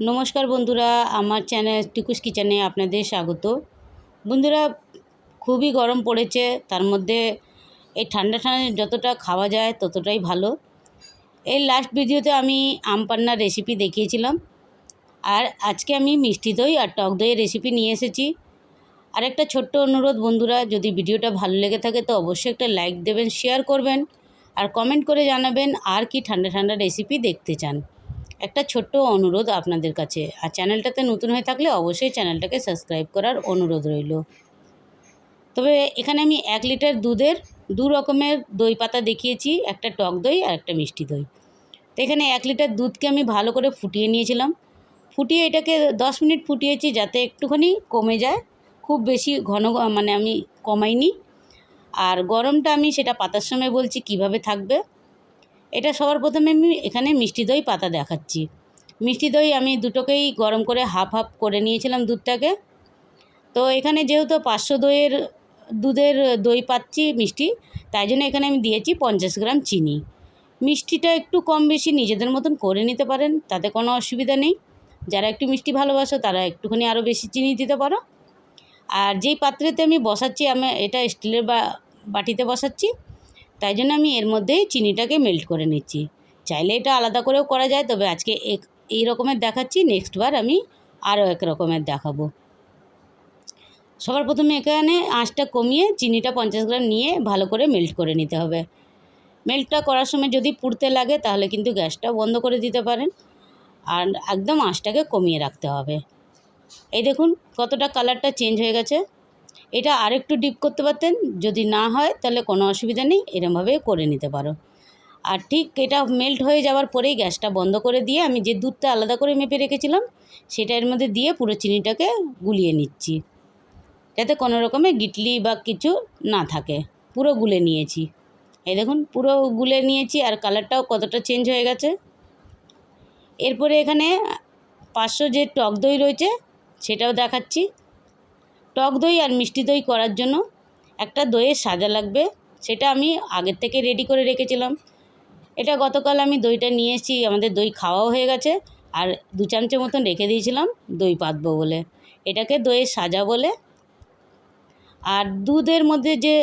নমস্কার বন্ধুরা, আমার চ্যানেল টিকুস কিচেনে আপনাদের স্বাগত। বন্ধুরা, খুবই গরম পড়েছে, তার মধ্যে এই ঠান্ডা ঠান্ডা যতটা খাওয়া যায় ততটাই ভালো। এই লাস্ট ভিডিওতে আমি আম পান্নার রেসিপি দেখিয়েছিলাম, আর আজকে আমি মিষ্টি দই আর টক দইয়ের রেসিপি নিয়ে এসেছি। আর একটা ছোট্ট অনুরোধ বন্ধুরা, যদি ভিডিওটা ভালো লেগে থাকে তো অবশ্যই একটা লাইক দেবেন শেয়ার করবেন, আর কমেন্ট করে জানাবেন আর কি ঠান্ডা ঠান্ডা রেসিপি দেখতে চান। একটা ছোট্ট অনুরোধ আপনাদের কাছে। আর চ্যানেলটাতে নতুন হয়ে থাকলে অবশ্যই চ্যানেলটাকে সাবস্ক্রাইব করার অনুরোধ রইল। তবে এখানে আমি এক লিটার দুধের দু রকমের দই পাতা দেখিয়েছি, একটা টক দই আর একটা মিষ্টি দই। তো এখানে এক লিটার দুধকে আমি ভালো করে ফুটিয়ে নিয়েছিলাম। ফুটিয়ে এটাকে দশ মিনিট ফুটিয়েছি যাতে একটুখানি কমে যায়। খুব বেশি ঘন মানে আমি কমাইনি। আর গরমটা আমি সেটা পাতার সময় বলছি কীভাবে থাকবে। এটা সবার প্রথমে আমি এখানে মিষ্টি দই পাতা দেখাচ্ছি। মিষ্টি দই আমি দুটোকেই গরম করে হাফ হাফ করে নিয়েছিলাম দুধটাকে। তো এখানে যেহেতু পাঁচশো দইয়ের দুধের দই পাচ্ছি মিষ্টি, তাই জন্য এখানে আমি দিয়েছি পঞ্চাশ গ্রাম চিনি। মিষ্টিটা একটু কম বেশি নিজেদের মতন করে নিতে পারেন, তাতে কোনো অসুবিধা নেই। যারা একটু মিষ্টি ভালোবাসো, তারা একটুখানি আরও বেশি চিনি দিতে পারো। আর যেই পাত্রেতে আমি বসাচ্ছি, আমি এটা স্টিলের বা বাটিতে বসাচ্ছি তাই জন্য আমি এর মধ্যেই চিনিটাকে মেল্ট করে নিচ্ছি। চাইলে এটা আলাদা করেও করা যায়, তবে আজকে এক, এই রকমের দেখাচ্ছি নেক্সট বার আমি আরও এক রকমের দেখাবো। সবার প্রথমে এখানে আঁচটা কমিয়ে চিনিটা পঞ্চাশ গ্রাম নিয়ে ভালো করে মেল্ট করে নিতে হবে। মেল্টটা করার সময় যদি পুড়তে লাগে, তাহলে কিন্তু গ্যাসটা বন্ধ করে দিতে পারেন। আর একদম আঁচটাকে কমিয়ে রাখতে হবে। এই দেখুন, কতটা কালারটা চেঞ্জ হয়ে গেছে। এটা আরেকটু ডিপ করতে পারতেন, যদি না হয় তাহলে কোনো অসুবিধা নেই এরমভাবে করে নিতে পারো। আর ঠিক এটা মেল্ট হয়ে যাওয়ার পরেই গ্যাসটা বন্ধ করে দিয়ে আমি যে দুধটা আলাদা করে মেপে রেখেছিলাম, সেটা এর মধ্যে দিয়ে পুরো চিনিটাকে গুলিয়ে নিচ্ছি। যাতে কোনো রকমের গিটলি বা কিছু না থাকে, পুরো গুলে নিয়েছি। এই দেখুন, পুরো গুলে নিয়েছি আর কালারটাও কতটা চেঞ্জ হয়ে গেছে। এরপরে এখানে পাঁচশো যে টক দই রয়েছে, সেটাও দেখাচ্ছি। টক দই আর মিষ্টি দই করার জন্য একটা দইয়ের সাজা লাগবে। সেটা আমি আগের থেকে রেডি করে রেখেছিলাম। এটা গতকাল আমি দইটা নিয়ে এসেছি, আমাদের দই খাওয়াও হয়ে গেছে। আর দু চামচের মতন রেখে দিয়েছিলাম দই পাতবো বলে। এটাকে দইয়ের সাজা বলে। আর দুধের মধ্যে যে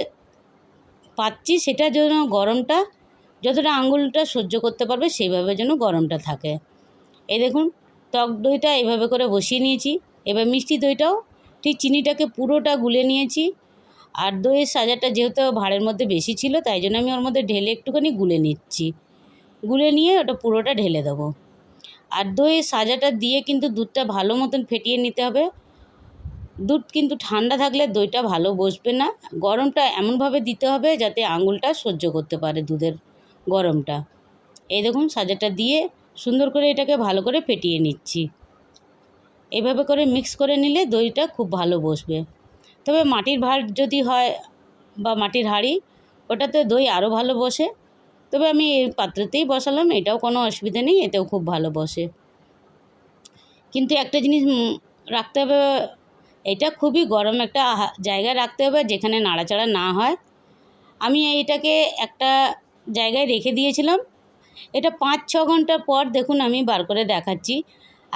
পাচ্ছি সেটা যেন গরমটা, যতটা আঙুলটা সহ্য করতে পারবে সেইভাবে যেন গরমটা থাকে। এই দেখুন, টক দইটা এভাবে করে বসিয়ে নিয়েছি। এবার মিষ্টি দইটাও ঠিক চিনিটাকে পুরোটা গুলে নিয়েছি আর দইয়ের সাজাটা যেহেতু ভাঁড়ের মধ্যে বেশি ছিল, তাই জন্য আমি ওর মধ্যে ঢেলে একটুখানি গুলে নিচ্ছি। গুলে নিয়ে ওটা পুরোটা ঢেলে দেবো। আর দইয়ের সাজাটা দিয়ে কিন্তু দুধটা ভালো মতন ফেটিয়ে নিতে হবে। দুধ কিন্তু ঠান্ডা থাকলে দইটা ভালো বসবে না। গরমটা এমনভাবে দিতে হবে যাতে আঙুলটা সহ্য করতে পারে দুধের গরমটা। এই দেখুন, সাজাটা দিয়ে সুন্দর করে এটাকে ভালো করে ফেটিয়ে নিচ্ছি। এভাবে করে মিক্স করে নিলে দইটা খুব ভালো বসবে। তবে মাটির ভাঁড় যদি হয় বা মাটির হাঁড়ি, ওটাতে দই আরও ভালো বসে। তবে আমি এই পাত্রতেই বসালাম, এটাও কোনো অসুবিধা নেই, এতেও খুব ভালো বসে। কিন্তু একটা জিনিস রাখতে হবে, এটা খুবই গরম একটা জায়গায় রাখতে হবে যেখানে নাড়াচাড়া না হয়। আমি এইটাকে একটা জায়গায় রেখে দিয়েছিলাম। এটা পাঁচ ছ ঘণ্টা পর দেখুন আমি বার করে দেখাচ্ছি।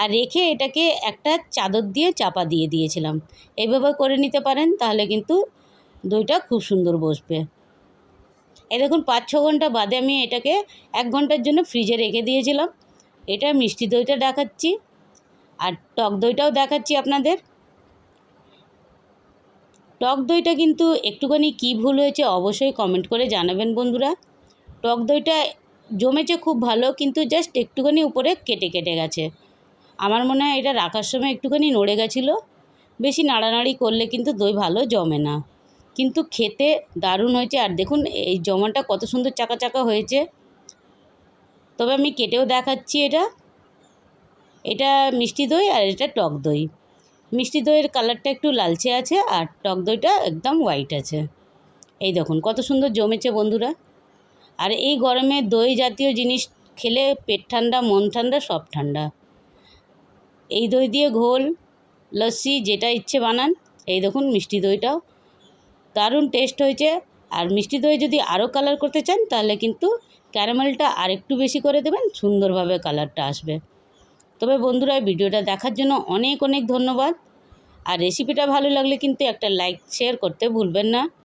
আর রেখে এটাকে একটা চাদর দিয়ে চাপা দিয়ে দিয়েছিলাম। এইভাবে করে নিতে পারেন, তাহলে কিন্তু দইটা খুব সুন্দর বসবে। এই দেখুন, পাঁচ ছ ঘণ্টা বাদে আমি এটাকে এক ঘণ্টার জন্য ফ্রিজে রেখে দিয়েছিলাম। এটা মিষ্টি দইটা দেখাচ্ছি, আর টক দইটাও দেখাচ্ছি আপনাদের। টক দইটা কিন্তু একটুখানি কী ভুল হয়েছে অবশ্যই কমেন্ট করে জানাবেন বন্ধুরা। টক দইটা জমেছে খুব ভালো, কিন্তু জাস্ট একটুখানি উপরে কেটে কেটে গেছে। আমার মনে হয় এটা রাখার সময় একটুখানি নড়ে গেছিল। বেশি নাড়ানাড়ি করলে কিন্তু দই ভালো জমে না। কিন্তু খেতে দারুণ হয়েছে। আর দেখুন, এই জমাটা কত সুন্দর চাকা চাকা হয়েছে। তবে আমি কেটেও দেখাচ্ছি এটা। এটা মিষ্টি দই আর এটা টক দই। মিষ্টি দইয়ের কালারটা একটু লালচে আছে আর টক দইটা একদম হোয়াইট আছে। এই দেখুন, কত সুন্দর জমেছে বন্ধুরা। আর এই গরমে দই জাতীয় জিনিস খেলে পেট ঠান্ডা, মন ঠান্ডা, সব ঠান্ডা। এই দই দিয়ে ঘোল, লস্যি, যেটা ইচ্ছে বানান। এই দেখুন মিষ্টি দইটাও। দারুণ টেস্ট হয়েছে। আর মিষ্টি দই যদি আরও কালার করতে চান, তাহলে কিন্তু ক্যারামেলটা আর একটু বেশি করে দেবেন, সুন্দরভাবে কালারটা আসবে। তবে বন্ধুরা ভিডিওটা দেখার জন্য অনেক অনেক ধন্যবাদ। আর রেসিপিটা ভালো লাগলে কিন্তু একটা লাইক শেয়ার করতে ভুলবেন না।